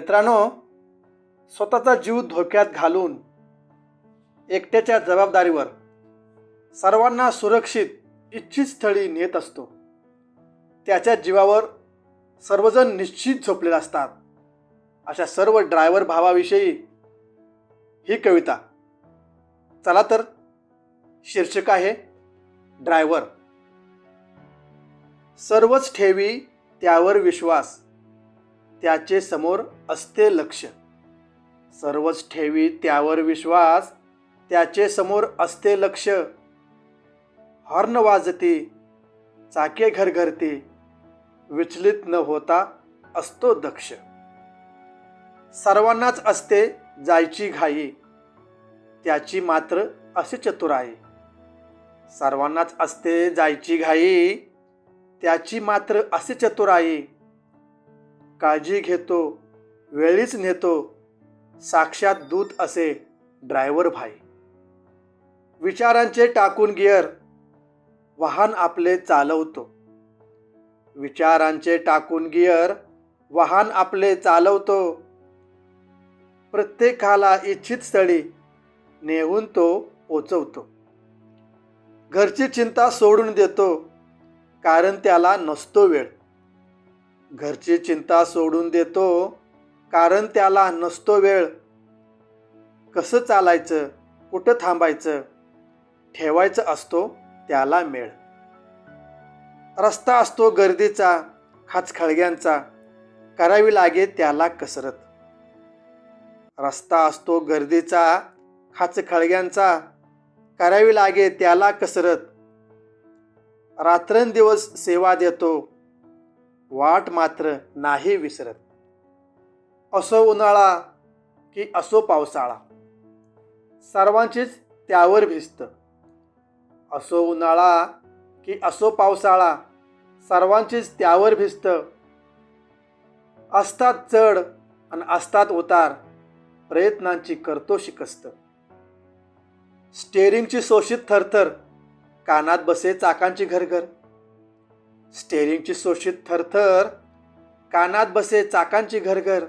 मित्रांनो स्वतःचा जीव धोक्यात घालून एकट्याच्या जबाबदारीवर सर्वांना सुरक्षित इच्छित स्थळी नेत असतो. त्याच्या जीवावर सर्वजण निश्चित झोपलेले असतात. अशा सर्व ड्रायव्हर भावाविषयी ही कविता. चला तर शीर्षक आहे ड्रायव्हर सर्वच ठेवी त्यावर विश्वास. त्याचे समोर असते लक्ष. सर्वच ठेवी त्यावर विश्वास त्याचे समोर असते लक्ष. हॉर्न वाजते चाके घरघरते विचलित न होता असतो दक्ष. सर्वांनाच असते जायची घाई त्याची मात्र असे चतुर आहे. सर्वांनाच असते जायची घाई त्याची मात्र असे चतुराई काळजी घेतो वेळीच नेतो साक्षात दूत असे ड्रायव्हर भाई. विचारांचे टाकून गिअर वाहन आपले चालवतो. विचारांचे टाकून गिअर वाहन आपले चालवतो. प्रत्येकाला इच्छित स्थळी नेऊन तो पोचवतो. घरची चिंता सोडून देतो कारण त्याला नसतो वेळ. घरची चिंता सोडून देतो कारण त्याला नसतो वेळ. कसं चालायचं कुठं थांबायचं ठेवायचं असतो त्याला मेळ. रस्ता असतो गर्दीचा खाचखळग्यांचा करावी लागे त्याला कसरत. रस्ता असतो गर्दीचा खाचखळग्यांचा करावी लागे त्याला कसरत. रात्रंदिवस सेवा देतो वाट मात्र नाही विसरत. असो उन्हाळा की असो पावसाळा. सर्वांचीच त्यावर भिजतं. असो उन्हाळा की असो पावसाळा सर्वांचीच त्यावर भिजतं. असतात चढ आणि असतात उतार प्रयत्नांची करतो शिकस्त. स्टेरिंगची शोषित थरथर कानात बसे चाकांची घरघर. स्टेरिंगची शोषित थरथर कानात बसे चाकांची घरघर.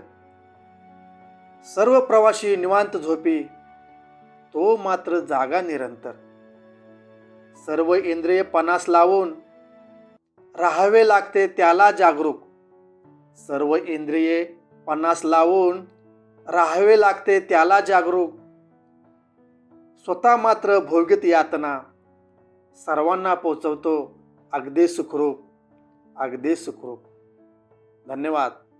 सर्व प्रवासी निवांत झोपी तो मात्र जागा निरंतर. सर्व इंद्रिय पणास लावून राहावे लागते त्याला जागरूक. सर्व इंद्रिये पणास लावून राहावे लागते त्याला जागरूक. स्वतः मात्र भोगीत यातना सर्वांना पोचवतो अगदी सुखरूप. अगदी सुखरूप. धन्यवाद.